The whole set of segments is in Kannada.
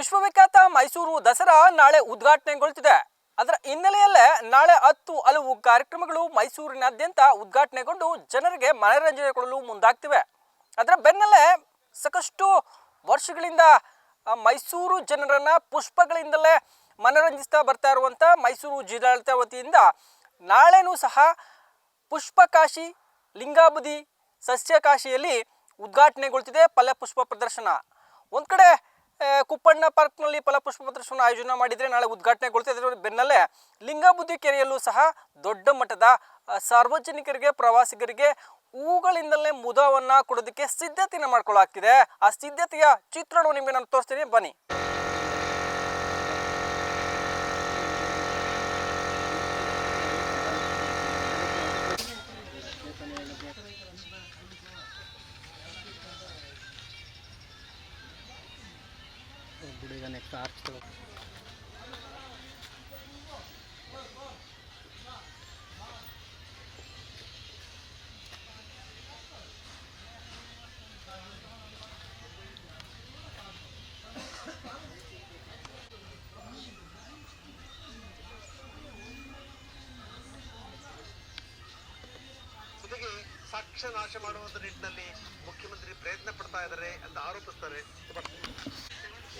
ವಿಶ್ವವಿಖ್ಯಾತ ಮೈಸೂರು ದಸರಾ ನಾಳೆ ಉದ್ಘಾಟನೆಗೊಳ್ತಿದೆ. ಅದರ ಹಿನ್ನೆಲೆಯಲ್ಲೇ ನಾಳೆ ಹತ್ತು ಹಲವು ಕಾರ್ಯಕ್ರಮಗಳು ಮೈಸೂರಿನಾದ್ಯಂತ ಉದ್ಘಾಟನೆಗೊಂಡು ಜನರಿಗೆ ಮನರಂಜನೆ ಕೊಡಲು ಮುಂದಾಗ್ತಿವೆ. ಅದರ ಬೆನ್ನಲ್ಲೇ ಸಾಕಷ್ಟು ವರ್ಷಗಳಿಂದ ಮೈಸೂರು ಜನರನ್ನ ಪುಷ್ಪಗಳಿಂದಲೇ ಮನರಂಜಿಸ್ತಾ ಬರ್ತಾ ಇರುವಂಥ ಮೈಸೂರು ಜಿಲ್ಲಾಡಳಿತ ವತಿಯಿಂದ ನಾಳೆನೂ ಸಹ ಪುಷ್ಪಕಾಶಿ ಲಿಂಗಾಬುದಿ ಸಸ್ಯಕಾಶಿಯಲ್ಲಿ ಉದ್ಘಾಟನೆಗೊಳ್ತಿದೆ ಫಲಪುಷ್ಪ ಪ್ರದರ್ಶನ. ಒಂದು ಕಡೆ ಕುಪ್ಪಣ್ಣ ಪಾರ್ಕ್ನಲ್ಲಿ ಫಲಪುಷ್ಪ ಪ್ರದರ್ಶನ ಆಯೋಜನೆ ಮಾಡಿದರೆ ನಾಳೆ ಉದ್ಘಾಟನೆಗೊಳ್ತಾ ಅದರ ಬೆನ್ನಲ್ಲೇ ಲಿಂಗಬುದ್ಧಿ ಕೆರೆಯಲ್ಲೂ ಸಹ ದೊಡ್ಡ ಮಟ್ಟದ ಸಾರ್ವಜನಿಕರಿಗೆ, ಪ್ರವಾಸಿಗರಿಗೆ ಹೂಗಳಿಂದಲೇ ಮುದವನ್ನು ಕೊಡೋದಕ್ಕೆ ಸಿದ್ಧತೆಯನ್ನು ಮಾಡ್ಕೊಳ್ಳಾಗ್ತಿದೆ ಆ ಸಿದ್ಧತೆಯ ಚಿತ್ರಣವನ್ನು ನಿಮಗೆ ನಾನು ತೋರಿಸ್ತೀನಿ. ಬನ್ನಿ. ಜೊತೆಗೆ ಸಾಕ್ಷ್ಯ ನಾಶ ಮಾಡುವಂತ ನಿಟ್ಟಿನಲ್ಲಿ ಮುಖ್ಯಮಂತ್ರಿ ಪ್ರಯತ್ನ ಪಡ್ತಾ ಇದ್ದಾರೆ ಅಂತ ಆರೋಪಿಸ್ತಾರೆ.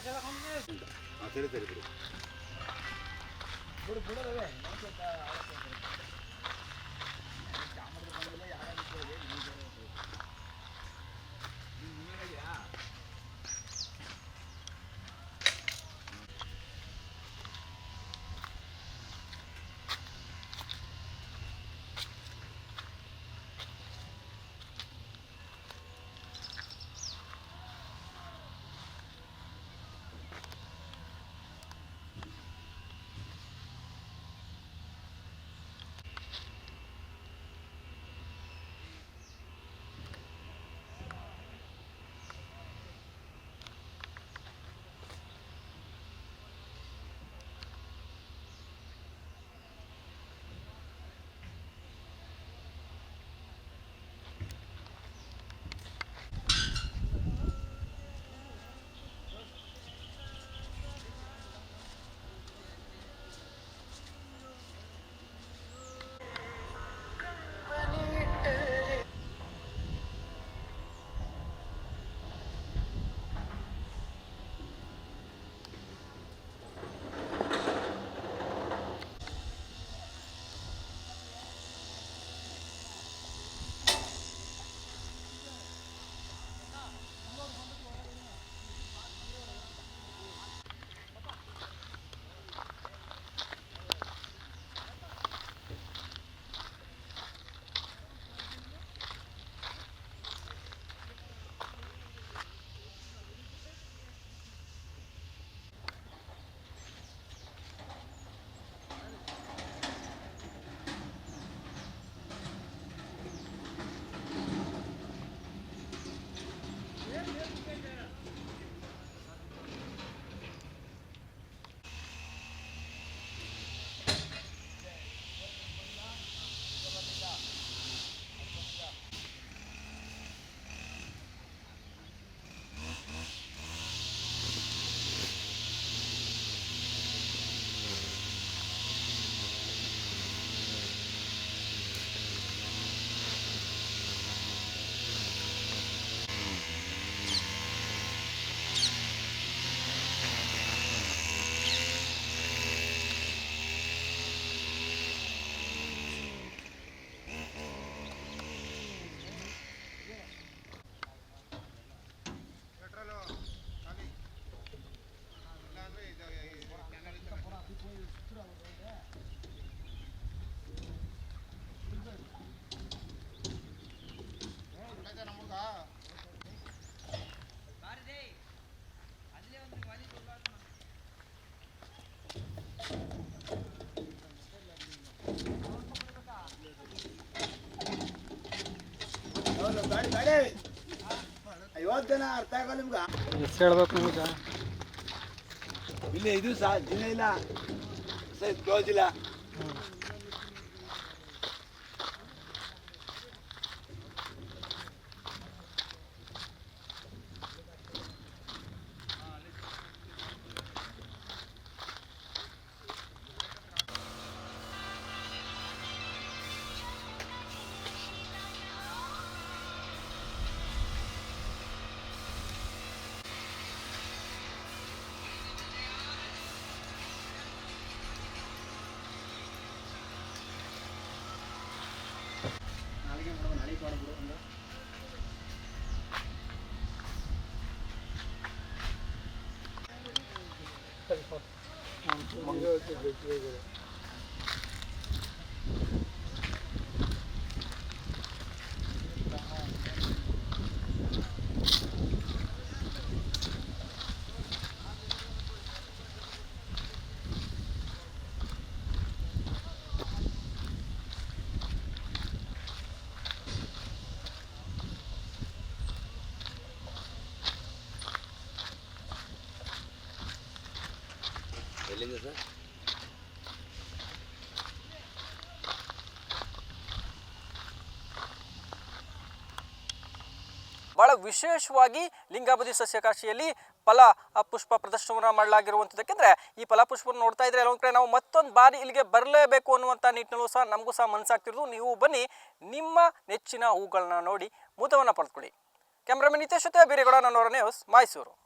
சரி சரி ಬಿಡು ಬಿಡು ಬಿಡೋದವೇ ಜನ ಅರ್ಥ ಆಗಲ್ಲ ನಿಮ್ಗೆ. ಎಷ್ಟು ಹೇಳ್ಬೇಕು ನಿಮಗೆ? ಇಲ್ಲಿ ಇದು ಸಹ ದಿನ ಇಲ್ಲ. ಸರಿ ಕ್ಲೋಸ್ ಇಲ್ಲ. gerekiyor göre. Eliniz ne? ಬಹಳ ವಿಶೇಷವಾಗಿ ಲಿಂಗಾಬದಿ ಸಸ್ಯಕಾಶಿಯಲ್ಲಿ ಫಲ ಪುಷ್ಪ ಪ್ರದರ್ಶನವನ್ನು ಮಾಡಲಾಗಿರುವಂಥದ್ದು. ಈ ಈ ಫಲಪುಷ್ಪವನ್ನು ನೋಡ್ತಾ ಇದ್ರೆ ಕಡೆ ನಾವು ಮತ್ತೊಂದು ಬಾರಿ ಇಲ್ಲಿಗೆ ಬರಲೇಬೇಕು ಅನ್ನುವಂಥ ನಿಟ್ಟಿನಲ್ಲೂ ಸಹ ನಮಗೂ ಸಹ ಮನಸ್ಸಾಗ್ತಿರೋದು. ನೀವು ಬನ್ನಿ ನಿಮ್ಮ ನೆಚ್ಚಿನ ಹೂಗಳನ್ನ ನೋಡಿ ಮುದವನ್ನು ಪಡೆದುಕೊಳ್ಳಿ ಕ್ಯಾಮ್ರಾಮನ್ ನಿತೇಶ್ ಜೊತೆ ಬೀರೇಗೌಡ ನನ್ನವರ ನ್ಯೂಸ್, ಮೈಸೂರು.